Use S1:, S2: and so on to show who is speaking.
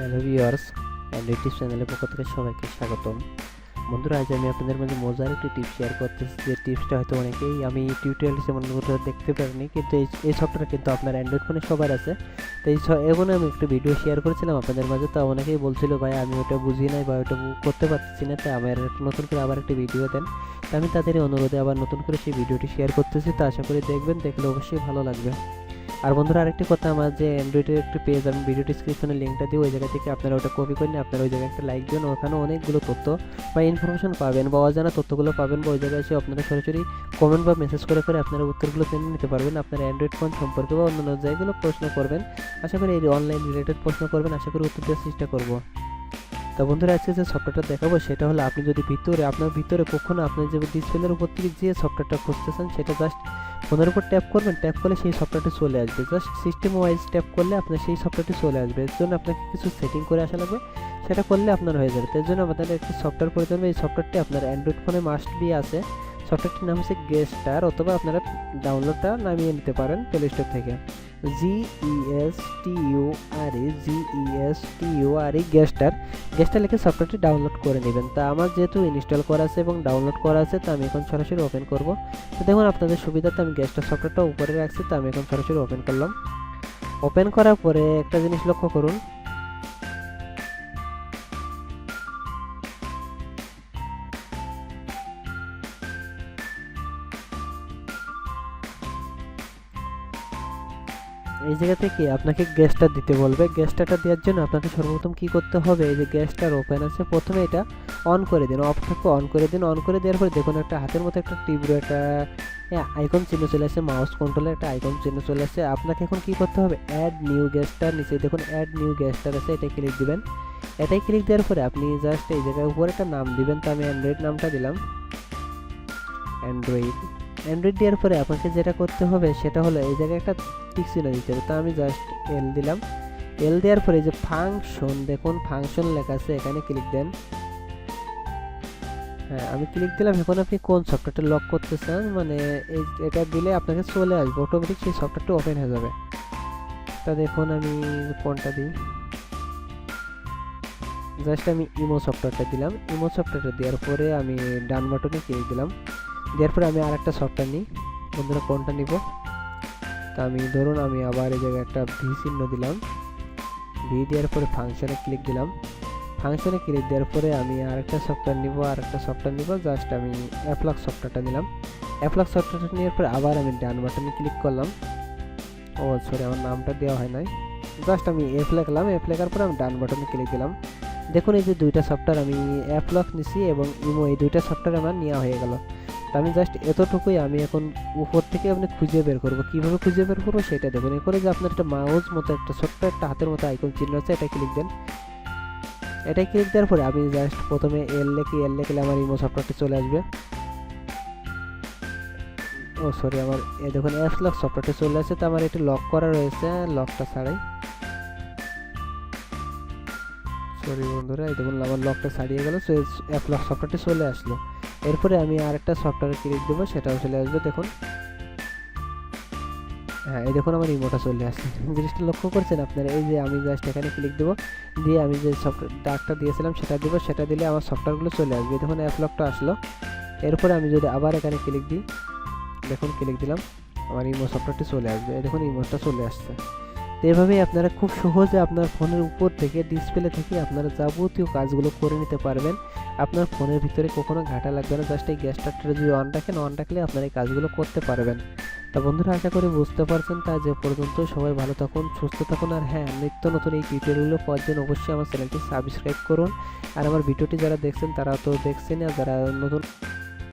S1: Hello viewers Android চ্যানেলের পক্ষ থেকে সবাইকে স্বাগতম। বন্ধুরা, আজ আমি আপনাদের মাঝে মজার একটি টিপস শেয়ার করতেছি। যে টিপসটা হয়তো অনেকেই আমি টিউটোরিয়াল যেমন কোথাও দেখতে পারিনি, কিন্তু এই এই সফটওয়্যার কিন্তু আপনার অ্যান্ড্রয়েড ফোনে সবার আছে। তো এই এখন আমি একটু ভিডিও শেয়ার করেছিলাম আপনাদের মাঝে। তা অনেকেই বলছিল, ভাই, আমি ওটা বুঝি নাই বা ওটা করতে পারতেছি না। তাই আমার নতুন করে আবার একটা ভিডিও দেন। তা আমি তাদের অনুরোধে আবার নতুন করে সেই ভিডিওটি শেয়ার করতেছি। তা আশা করি দেখবেন, দেখলে অবশ্যই ভালো লাগবে। আর বন্ধুরা, আরেকটি কথা আমার যে অ্যান্ড্রয়েডের একটি পেজ আমি ভিডিও ডিসক্রিপশনে লিঙ্কটা দিই ওই জায়গা থেকে আপনারা ওটা কপি করে নিয়ে আপনারা ওই জায়গায় একটা লাইক দিন ওখানে অনেকগুলো তথ্য বা ইনফরমেশন পাবেন বা অজানা তথ্যগুলো পাবেন বা ওই জায়গায় এসে আপনারা সরাসরি কমেন্ট বা মেসেজ করে করে আপনারা উত্তরগুলো জেনে নিতে পারবেন, আপনার অ্যান্ড্রয়েড ফোন সম্পর্কে বা অন্যান্য জায়গাগুলো প্রশ্ন করবেন। আশা করি এই অনলাইন রিলেটেড প্রশ্ন করবেন, আশা করি উত্তর দেওয়ার চেষ্টা করব। তো বন্ধুরা, আজকে যে সফটওয়্যারটা দেখাবো সেটা হলো আপনি যদি ভিতরে, আপনার ভিতরে কখনো আপনি যে ডিসপ্লের উপর থেকে যে সফটওয়্যারটা খুঁজতেছেন, সেটা জাস্ট ফোনের উপর ট্যাপ করবেন। ট্যাপ করলে সেই সফটওয়্যারটি চলে আসবে। জাস্ট সিস্টেম ওয়াইজ ট্যাপ করলে আপনার সেই সফটওয়্যারটি চলে আসবে। এর জন্য আপনাকে কিছু সেটিং করে আসা লাগবে। সেটা করলে আপনার হয়ে যাবে। তার জন্য আমাদের একটি সফটওয়্যার প্রয়োজন এই সফটওয়্যারটি আপনার অ্যান্ড্রয়েড ফোনে মাস্ট বি আছে। সফটওয়্যারটির নাম হচ্ছে গেস্টার অথবা আপনারা ডাউনলোডটা নামিয়ে নিতে পারেন প্লে স্টোর থেকে। G E S T U R E G E S T U R E gesture gesture লিখে সফটওয়্যারটি ডাউনলোড করে নেবেন। তা আমার যেহেতু ইনস্টল করা আছে এবং ডাউনলোড করা আছে, তা আমি এখন সরাসরি ওপেন করব। তো দেখুন, আপনাদের সুবিধাতে আমি গেস্টার সফটওয়্যারটা উপরে রাখছি, তা আমি এখন সরাসরি ওপেন করলাম। ওপেন করার পরে একটা জিনিস লক্ষ্য করুন। এই জায়গা থেকে আপনাকে গ্যাসটা দিতে বলবে। গ্যাসটাটা দেওয়ার জন্য আপনাকে সর্বপ্রথম কি করতে হবে? এই যে গ্যাসটার ওপেন আছে, প্রথমে এটা অন করে দিন। অফ থাকবে অন করে দিন। অন করে দেওয়ার পরে দেখুন একটা হাতের মতো একটা টিব্রো একটা আইকন চিহ্ন চলে আসে মাউস কন্ট্রোলে একটা আইকন চিহ্ন চলে আসে। আপনাকে এখন কি করতে হবে? অ্যাড নিউ গ্যাসটার নিচে দেখুন অ্যাড নিউ গ্যাসটার আছে, এটা ক্লিক দিবেন। এটাই ক্লিক দেওয়ার পরে আপনি জাস্ট এই জায়গায় উপরে একটা নাম দিবেন। তো আমি অ্যান্ড্রয়েড নামটা দিলাম। অ্যান্ড্রয়েড অ্যান্ড্রয়েড দেওয়ার পরে আপনাকে যেটা করতে হবে সেটা হলো এই জায়গায় একটা টিক চিহ্ন দিতে হবে। তো আমি জাস্ট এল দিলাম। এল দেওয়ার পরে যে ফাংশন দেখুন ফাংশন লেখা আছে, এখানে ক্লিক দেন। হ্যাঁ আমি ক্লিক দিলাম, এখন আপনি কোন সফটওয়্যারটা লক করতে চান মানে এই, এটা দিলে আপনাকে চলে আসবে অটোমেটিক সেই সফটওয়্যারটা ওপেন হয়ে যাবে। তা দেখুন আমি কোনটা দিই। জাস্ট আমি ইমো সফটওয়্যারটা দিলাম। ইমো সফটওয়্যারটা দেওয়ার পরে আমি ডান বাটনে ক্লিক দিলাম। দেওয়ার পরে আমি আর একটা সফটওয়্যার নিই। বন্ধুরা, কোনটা নিব? তা আমি, ধরুন আমি আবার এই জায়গায় একটা ভি চিহ্ন দিলাম। ভি দেওয়ার পরে ফাংশনে ক্লিক দিলাম। ফাংশনে ক্লিক দেওয়ার পরে আমি আরেকটা সফটওয়্যার নিব আর একটা সফটওয়্যার নিব। জাস্ট আমি অ্যাপ্লক সফটওয়্যারটা নিলাম। অ্যাপ্লক সফটওয়্যারটা নেওয়ার পরে আবার আমি ডান বাটনে ক্লিক করলাম। ও সরি আমার নামটা দেওয়া হয় নাই। জাস্ট আমি এফ লেখলাম। এফ লেখার পরে আমি ডান বাটনে ক্লিক দিলাম। দেখুন এই যে দুইটা সফটওয়্যার আমি অ্যাপলক নিছি এবং ইমো এই দুইটা সফটওয়্যার আমার নেওয়া হয়ে গেল। আমি জাস্ট এতটুকুই আমি এখন উপর থেকে আপনি খুঁজে বের করব। কীভাবে খুঁজে বের করব সেটা দেখুন। এরপরে যে আপনার একটা মাউস মতো, একটা ছোট্ট একটা হাতের মতো আইকন চিহ্ন আছে, এটা ক্লিক দেন। এটাই ক্লিক দেওয়ার পরে আমি জাস্ট প্রথমে এল লেখি এল লেখলে আমার ইমো সফটওয়্যারটি চলে আসবে। ও সরি আমার দেখুন অ্যাপস লক সফটওয়্যারটি চলে আসছে তো আমার এটি লক করা রয়েছে লকটা ছাড়াই। সরি বন্ধুরা, এই দেখুন আমার লকটা ছাড়িয়ে গেল, সো অ্যাপ লক সফটওয়্যারটি চলে আসলো। এরপরে আমি আরেকটা সফটওয়্যারে ক্লিক দেবো, সেটাও চলে আসবে, দেখুন। হ্যাঁ এই দেখুন আমার ইমোটা চলে আসছে। জিনিসটা লক্ষ্য করছেন আপনারা, এই যে আমি জাস্ট এখানে ক্লিক দেবো, দিয়ে আমি যে সফটওয়্যার ডাকটা দিয়েছিলাম, সেটা দেবো, সেটা দিলে আমার সফটওয়্যারগুলো চলে আসবে। দেখুন অ্যাপ লকটা আসলো। এরপরে আমি যদি আবার এখানে ক্লিক দিই, দেখুন ক্লিক দিলাম, আমার ইমো সফটওয়্যারটি চলে আসবে। দেখুন ইমোটা চলে আসছে। তো এভাবেই আপনারা খুব সহজে আপনার ফোনের উপর থেকে ডিসপ্লে থেকে আপনারা যাবতীয় কাজগুলো করে নিতে পারবেন। আপনার ফোনের ভিতরে কখনো ঘাটা লাগবে না জাস্ট এই গ্যাস স্টার্টার যদি অন রাখেন অন রাখলে আপনারা এই কাজগুলো করতে পারবেন। তা বন্ধুরা, আশা করি বুঝতে পারছেন তা। যে পর্যন্ত সবাই ভালো থাকুন, সুস্থ থাকুন, আর হ্যাঁ নিত্য নতুন এই টিউটোরিয়ালগুলো পাওয়ার জন্য অবশ্যই আমার চ্যানেলটি সাবস্ক্রাইব করুন। আর আমার ভিডিওটি যারা দেখছেন, তারা তো দেখছেন আর যারা নতুন